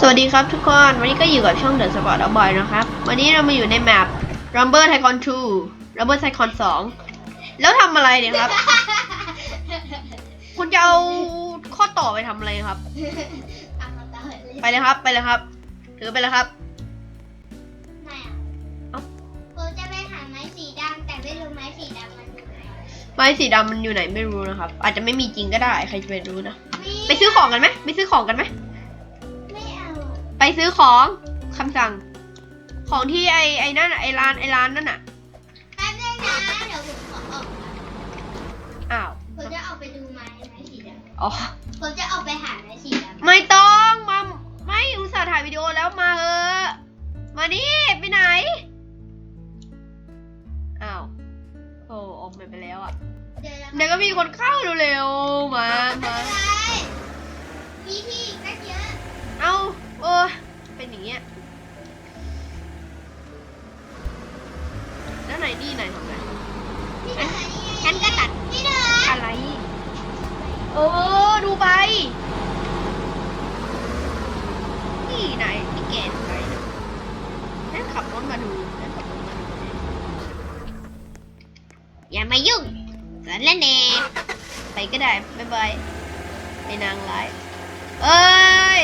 สวัสดีครับทุกคน วันนี้ก็อยู่กับช่อง The Sport of Boy นะครับ วันนี้เรามาอยู่ในแมป Rumble Tycoon 2 Rumble Tycoon 2 แล้วทำอะไรเนี่ยครับ คุณจะเอาข้อต่อไปทำอะไรครับเอามาต่อเลยไปเลยครับ ไปเลยครับ ถือไปเลยครับ ไม่เอาเอ้า ผมจะไปหาไม้สีดำแต่ไม่รู้ไม้สีดำมันอยู่ไหนไม้สีดำมันอยู่ไหนไม่รู้นะครับ อาจจะไม่มีจริงก็ได้ ใครจะไปรู้นะม่ไปซื้อของกันไหมไปซื้อของกันไหมไม่เอา ไปซื้อของคำสั่ง ของที่ไอไอนั่นน่ะไอร้านไอร้านนั่นน่ะแป๊บนึงนะเดี๋ยวผมขอออกก่อนอ้าวผมจะออกไปดูไม้ไม้สีดอ๋อำผมจะออกไปหาไม้สีดำไม่ต้องมาไม่อุตส่าห์ถ่ายวิดีโอแล้วมาเถอะมานี่ไปไหนอ้าวโอ้ออกไปแล้วอะเดี๋ยวเราเดี๋ยวก็มีคนเข้าเร็วๆมาไม่มาเป็นไรมีพี่ โอ้ยเป็นอย่างเงี้ย แล้วไหนนี่ไหนทำไงพี่เถอะนี่ไงงั้นก็ตัดพี่เถอะอะไร เออ ดูไป นี่ไหนนี่แกดูไปนะนั่นขับรถมาดูนั่นขับรถมาดูอย่ามายุ่งสารเล่นเองไปก็ได้ บ๊ายบายในนางร้าย เอ้ย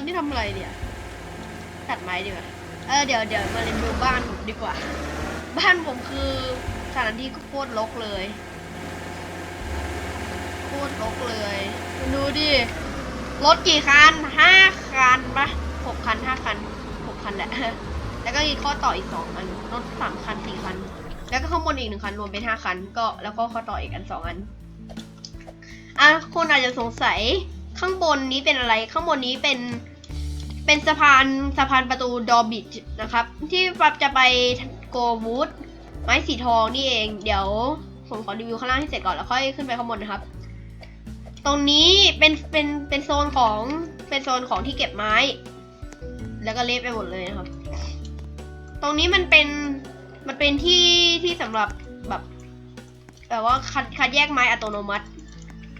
อนนี้ทำอะไรเนี่ย ตัดไม้ดีกว่าเออเดี๋ยวเดี๋ยวมาเรียนดูบ้านผมดีกว่า บ้านผมคือสถานที่โคตรรกเลยโคตรรกเลยดูดิรถกี่คันห้าคันปะหกคันห้าคันหกคันแหละ แล้วก็มีข้อต่ออีกสองอัน รถสามคันสี่คัน แล้วก็ข้างบนอีกหนึ่งคันรวมเป็นห้าคัน ก็แล้วก็ข้อต่ออีกอันสองอัน อะคนอาจจะสงสัยข้างบนนี้เป็นอะไร ข้างบนนี้เป็น เป็นสะพานสะพานประตูดอบิชนะครับ ที่ปั๊บจะไปโกวูดไม้สีทองนี่เอง เดี๋ยวผมขอรีวิวข้างล่างให้เสร็จก่อนแล้วค่อยขึ้นไปข้างบนนะครับ ตรงนี้เป็นเป็นเป็นโซนของเป็นโซนของที่เก็บไม้ แล้วก็เละไปหมดเลยนะครับ ตรงนี้มันเป็นมันเป็นที่ที่สำหรับแบบแบบว่าคัดคัดแยกไม้อัตโนมัติ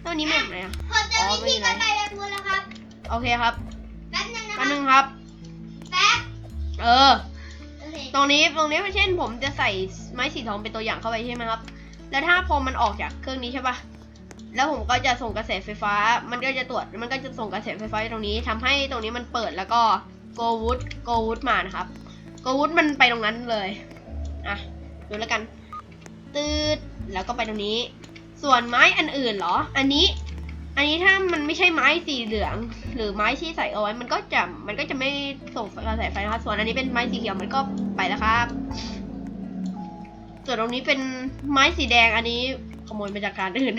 เท่านี้ไม่เห็นไหนอะผมจะอ๋อวิธีไม่เป็นไรไปแบบนู้นแล้วครับ โอเคครับ ตรงนี้ตรงนี้เช่น ผมจะใส่ไม้สีทองเป็นตัวอย่างเข้าไปใช่ไหมครับ แล้วถ้าพอมันออกจากเครื่องนี้ใช่ปะแล้วผมก็จะส่งกระแสไฟฟ้า มันก็จะตรวจ มันก็จะส่งกระแสไฟฟ้าตรงนี้ทำให้ตรงนี้มันเปิดแล้วก็โกวูดโกวูดมานะครับโกวูดมันไปตรงนั้นเลย อะ ดูแล้วกัน ตืดแล้วก็ไปตรงนี้ ส่วนไม้อันอื่นเหรอ อันนี้ อันนี้ถ้ามันไม่ใช่ไม้สีเหลือง หรือไม้ที่ใส่เอาไว้ มันก็จะมันก็จะไม่ส่งกระแสไฟนะครับส่วนอันนี้เป็นไม้สีเขียวมันก็ไปแล้วครับ ส่วนตรงนี้เป็นไม้สีแดงอันนี้ขโมยมาจากการอื่น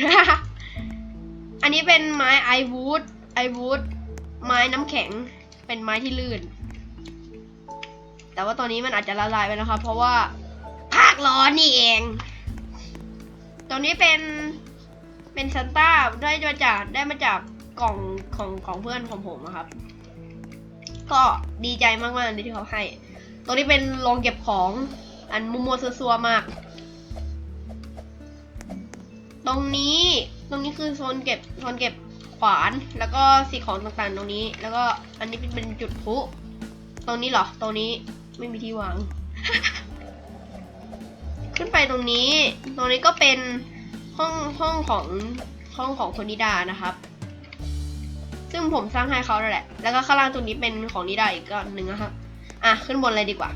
อันนี้เป็นไม้ไอวูดไอวูดไม้น้ำแข็งเป็นไม้ที่ลื่น แต่ว่าตอนนี้มันอาจจะละลายไปแล้วครับเพราะว่าภาคร้อนนี่เอง ตรงนี้เป็น เป็นซันต้าได้มาจากได้มาจากกล่องของของเพื่อนของผมนะครับ ก็ดีใจมากๆที่เขาให้ตรงนี้เป็นโรงเก็บของอันมัวๆซัวๆมาก ตรงนี้ตรงนี้คือโซนเก็บโซนเก็บขวานแล้วก็สิ่งของต่างๆ ตรงนี้ แล้วก็อันนี้เป็นเป็นจุดพลุตรงนี้เหรอตรงนี้ไม่มีที่วาง ขึ้นไปตรงนี้ ตรงนี้ก็เป็น ห้องห้องของห้องของคนนิดานะครับ ซึ่งผมสร้างให้เขาแล้วแหละ แล้วก็ข้างล่างตรงนี้เป็นของนิดาอีกก้อนหนึ่งนะครับอะขึ้นบนเลยดีกว่า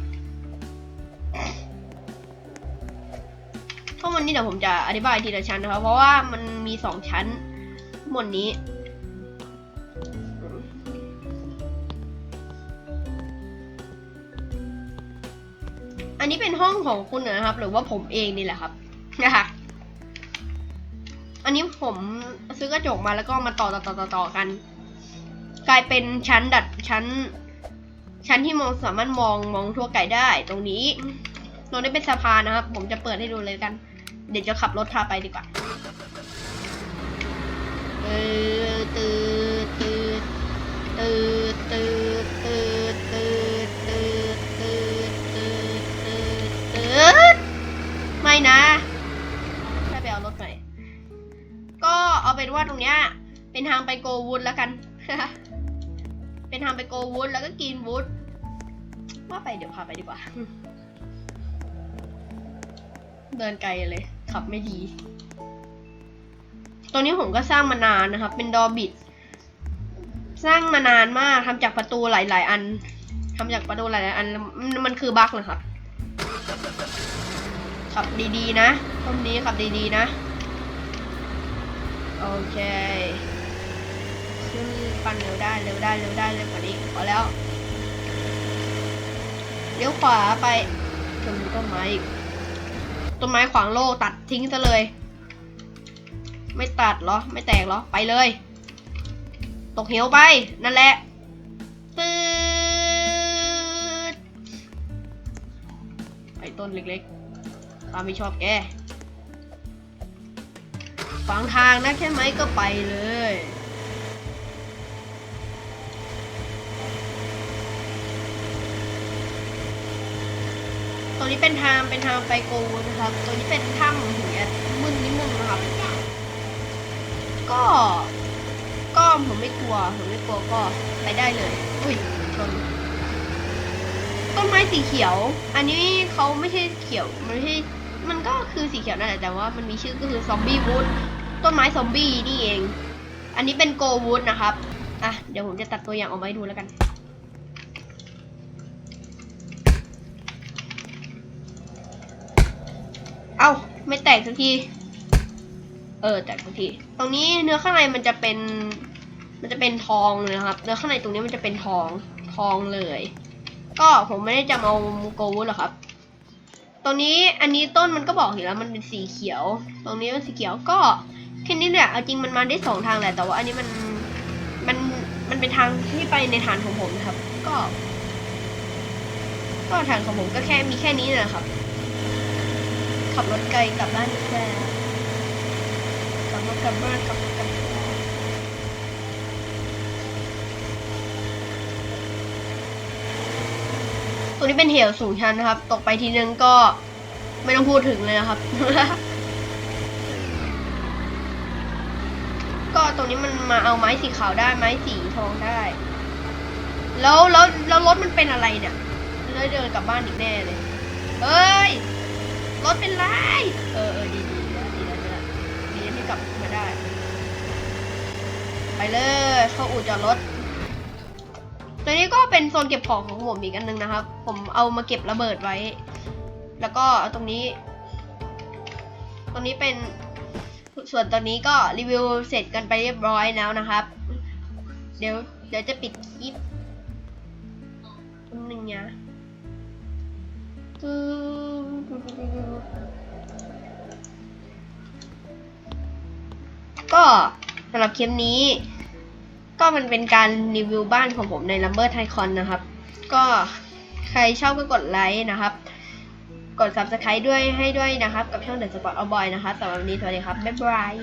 ข้างบนนี้เดี๋ยวผมจะอธิบายทีละชั้นนะครับ เพราะว่ามันมีสองชั้นบนนี้อันนี้เป็นห้องของคุณนะครับ หรือว่าผมเองนี่แหละครับนะคะ อันนี้ผมซื้อกระจกมาแล้วก็มาต่อต่อต่อต่อต่อกัน กลายเป็นชั้นดัดชั้น ชั้นที่มองสามารถมองมองทั่วไกลได้ตรงนี้ตรงนี้เป็นสะพานนะครับ ผมจะเปิดให้ดูเลยกัน เดี๋ยวจะขับรถพาไปดีกว่า เป็นทางไปโกวูดแล้วกัน เป็นทางไปโกวูดแล้วก็กินวูดว่าไปเดี๋ยวพาไปดีกว่า เดินไกลเลย ขับไม่ดี ตัวนี้ผมก็สร้างมานานนะครับ เป็นดอบิดสร้างมานานมากทำจากประตูหลาย ๆ อันทำจากประตูหลายๆอันมันคือบั๊กเหรอครับขับดี ๆ นะต้นนี้ขับดี ๆ นะ โอเค ขึ้นปั่นเร็วได้เร็วได้เร็วได้เร็วกว่านี้พอแล้วเลี้ยวขวาไปชนต้นไม้อีกต้นไม้ขวางโลกตัดทิ้งซะเลย ไม่ตัดเหรอ ไม่แตกเหรอ ไปเลย ตกเหวไป นั่นแหละตืดไอ้ต้นเล็กๆข้าไม่ชอบแกฝังทางนะใช่ไหมก็ไปเลย ตัวนี้เป็นทางเป็นทางไปโกนะครับ ตัวนี้เป็นถ้ำถึงจะมึนนิดนึงนะครับ ก็ ก็ผมไม่กลัว ผมไม่กลัวก็ไปได้เลย อุ้ยชนต้นไม้สีเขียว อันนี้เขาไม่ใช่เขียว มันไม่ใช่ มันก็คือสีเขียวนั่นแหละ แต่ว่ามันมีชื่อก็คือซอมบี้วูด ต้นไม้ซอมบี้นี่เอง อันนี้เป็นโกวูดนะครับ อะ เดี๋ยวผมจะตัดตัวอย่างออกมาให้ดูแล้วกัน อ้าไม่แตกสักที เออแตกสักที ตรงนี้เนื้อข้างในมันจะเป็น มันจะเป็นทองเลยนะครับ เนื้อข้างในตรงนี้มันจะเป็นทองทองเลย ก็ผมไม่ได้จะเอาโกวูดหรอกครับ ตรงนี้อันนี้ต้นมันก็บอกอยู่แล้วมันเป็นสีเขียว ตรงนี้เป็นสีเขียวก็แค่นี้เนี่ยเอาจริงมันมาได้สองทางแหละแต่ว่าอันนี้มันมันมันเป็นทางที่ไปในฐานของผมนะครับ ก็ ก็ฐานของผมก็แค่มีแค่นี้นะครับ ขับรถไกลกลับบ้านแค่ขับรถกลับบ้านขับรถกลับบ้านตรงนี้เป็นเหวสูงชันนะครับ ตกไปทีนึงก็ไม่ต้องพูดถึงเลยนะครับ ก็ตรงนี้มันมาเอาไม้สีขาวได้ไม้สีทองได้ แล้วแล้วแล้วรถมันเป็นอะไรเนี่ยเลยเดินกลับบ้านอีกแน่เลย เฮ้ย รถเป็นไร เออเออดีดีดีแล้วดีแล้วดีดีที่กลับมาได้ ไปเลย เข้าอู่จอดรถ ตัวนี้ก็เป็นโซนเก็บของของผมอีกอันนึงนะครับ ผมเอามาเก็บระเบิดไว้ แล้วก็ตรงนี้ ตรงนี้เป็นส่วนตอนนี้ก็รีวิวเสร็จกันไปเรียบร้อยแล้วนะครับ เดี๋ยวเดี๋ยวจะปิดคลิปตรงนึงนะ ก็สำหรับคลิปนี้ ก็มันเป็นการรีวิวบ้านของผมใน Lumber Tycoon นะครับ ก็ใครชอบก็กดไลค์นะครับ กด Subscribe ด้วยให้ด้วยนะครับ กับช่อง The Spot All Boy นะครับสำหรับวันนี้สวัสดีครับ บ๊ายบาย